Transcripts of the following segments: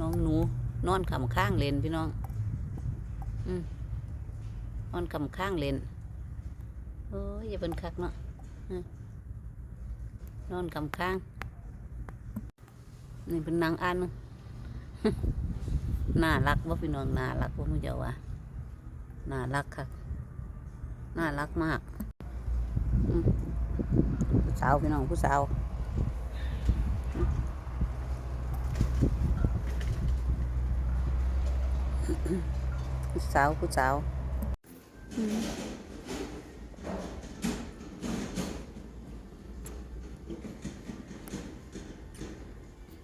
น้องหนู นอนขำข้างเลนพี่น้องอืมนอนขำข้างเลนโอ้ยอย่าเป็นคักเนาะนอนขำข้าง นี่เป็นนางอันน่ารักว่าพี่น้องน่ารักว่ามึงจะว่าน่ารักค่ะน่ารักมาก ผู้สาวพี่น้องผู้สาวอืม ผู้สาวผู้สาวอืม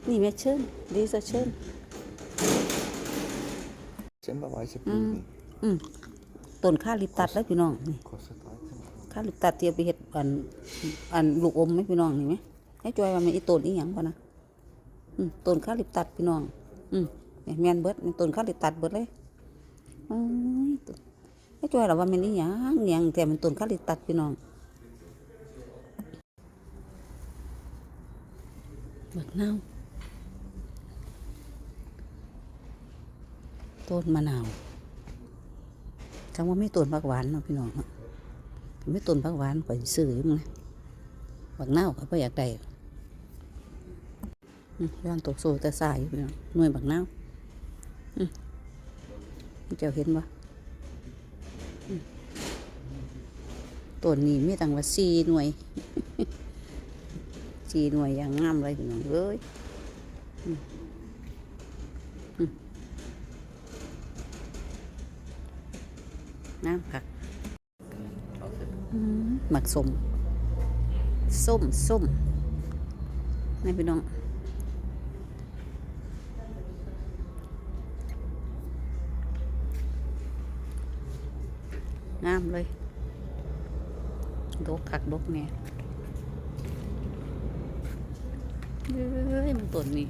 นี่แม่เชิญดีซะเชิญ Timmerweise Mm. Blumen. อืมต้นข้าลิปตัดแล้วพี่น้องนี่ Kostet 13ข้าลิปตัดเตรียมไปเห็ดอันอันลูกอมไหมพี่น้องนี่ไหมให้จอยว่ามันอีต้นอีหยังก่อนนะอืมต้นข้าลิปตัดพี่น้อง อืม เนี่ยแมนเบิดนี่ต้นข้าลิปตัดเบิดเลยโอ้ยต้นให้จอยเราว่ามันอีหยังอิหยังแต่มันต้นข้าลิปตัดพี่น้องบักนาต้นมะนาวคำว่าไม่ต้นผักหวานเนาะพี่น้องเนาะไม่ต้นผักหวานข่อยสิซื้ออยู่มั้งนะบักนาวข่อยบ่อยากได้ย่างตกโซแต่สายอยู่พี่น้องหน่วยบักนา เจ้าเห็นบ่ต้นนี้มีตั้งว่าสี่หน่วยสี่หน่วยอย่างงามเลยพี่น้องเอ้ยอืมอืมงามคักหมักสมส้มส้มนี่พี่น้อง งามเลย ดกคักดกเนี่ยเอ้ยมันต้นนี่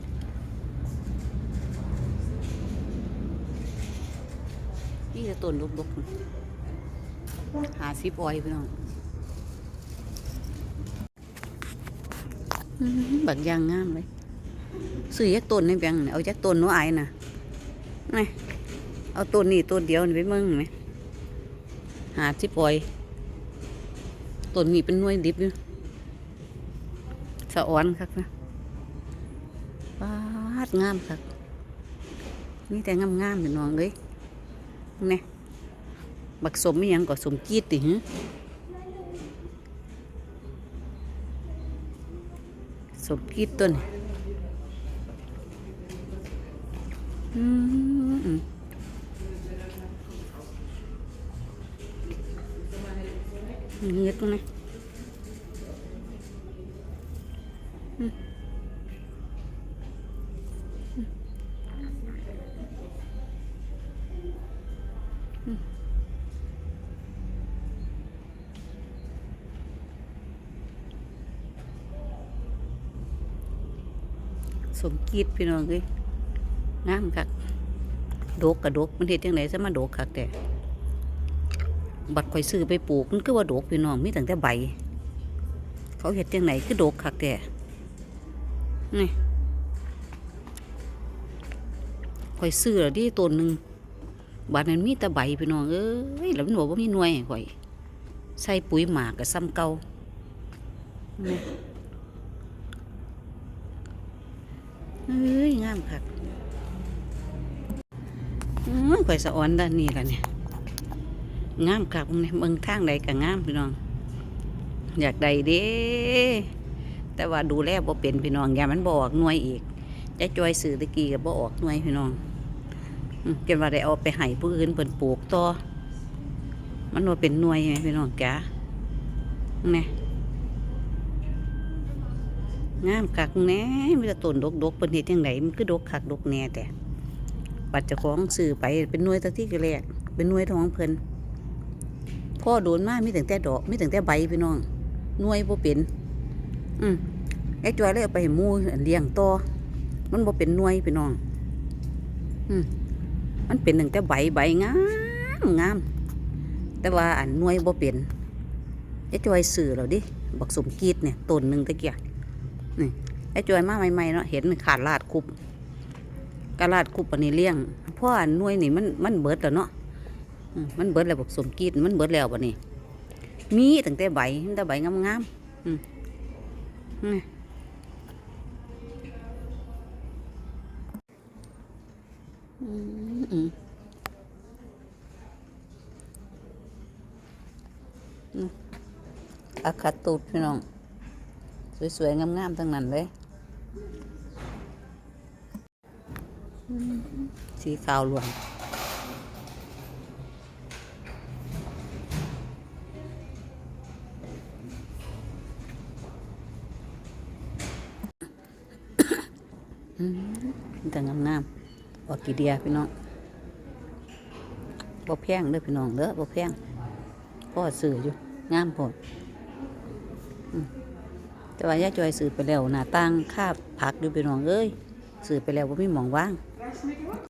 นี่จะต้นดกๆหาซิปออยพี่น้องอื้อหือบักยางงามเลยซื้อยักต้นในแบงค์นี่เอายักต้นหนูอายน่ะนี่เอาต้นนี้ต้นเดียวนี่ไปเมึงไหม หาที่ปล่อยต้นนี้เป็นน่วยดิบอยู่สะออนคักนะปาดงามคักนี่แต่งามงามๆอยู่น้องเลยนี่บักสมมียังก็สมกีดติหึสมกีดต้นอืมอืม เงียบตรงนี้อืมอืมอืมสมกีดพี่น้องเอ้ยงามคักดกกระดกมันเห็ดจังไหนซะมาดกคักแต่ บัดข่อยซื้อไปปลูกมันคือว่าดกพี่น้องมีตั้งแต่ใบ เขาเห็ดจังไหนคือดกคักแต่นี่ข่อยซื้อแล้วดิต้นหนึ่งบัดนั้นมีแต่ใบพี่น้องเอ้ยแล้วมันบอกว่ามีหน่วยข่อย ใส่ปุ๋ยหมากกับซ้ำเก่านี่เอ้ยงามคักอือข่อยสะอ่อนด้านนี้ล่ะเนี่ย งามคักเนี่เมืองทางใดก็งามพี่น้อง อยากใดเด้แต่ว่าดูแลบ่เป็นพี่น้องอย่ามันบออกหน่วยอีกจะจอยสื่อตะกี้ก็บ่ออกหน่วยพี่น้องอืมจนว่าได้เอาไปให้ผู้อื่นเพิ่นปลูกต่อมันว่าเป็นหน่วยไหมพี่น้องจ๋านี่งามคักแน่มีแต่ต้นดกๆเพิ่นเฮ็ดจังไดมันคือดกคักดกแน่แต่ปัดเจ้าของซื้อไปเป็นหน่วยตะที่แรกเป็นหน่วยท้องเพิ่น พ่อโดนมากมีตั้งแต่ดอกมีตั้งแต่ใบพี่น้องหน่วยบ่เป็น อืมไอ้จอยเลยเอาไปให้หมูเลี้ยงต่อมันบ่เป็นหน่วยพี่น้อง อืมมันเป็นตั้งแต่ใบใบงามงามแต่ว่าอันหน่วยบ่เป็นไอ้จอยซื้อแล้วดิบักสมกีดเนี่ยต้นหนึ่งตะเกียนี่ไอ้จอยมาใหม่ๆเนาะเห็นขาดลาดคุบกะลาดคุบอันนี้เลี้ยงพราะอันหน่วยนี่มันมันเบิดแล้วเนาะ มันเบิดแล้วบอกสมกีดมันเบิดแล้วบัดนี้มีตั้งแต่ใบตั้งแต่ใบงามๆอืมอืมอาคาตูดพี่น้อง สวยๆ งามๆทั้งนั้นเลย สีขาวล้วน แต่งามๆออกกี่เดียพี่น้องบ่แพงเด้อพี่น้องเด้อบ่แพงพ่อสื่ออยู่ งามพอดแต่ว่าย่าจอยสื่อไปแล้วหน้าตั้งค่าผักดูพี่น้องเอ้ยสื่อไปแล้วว่ามีหมองว่าง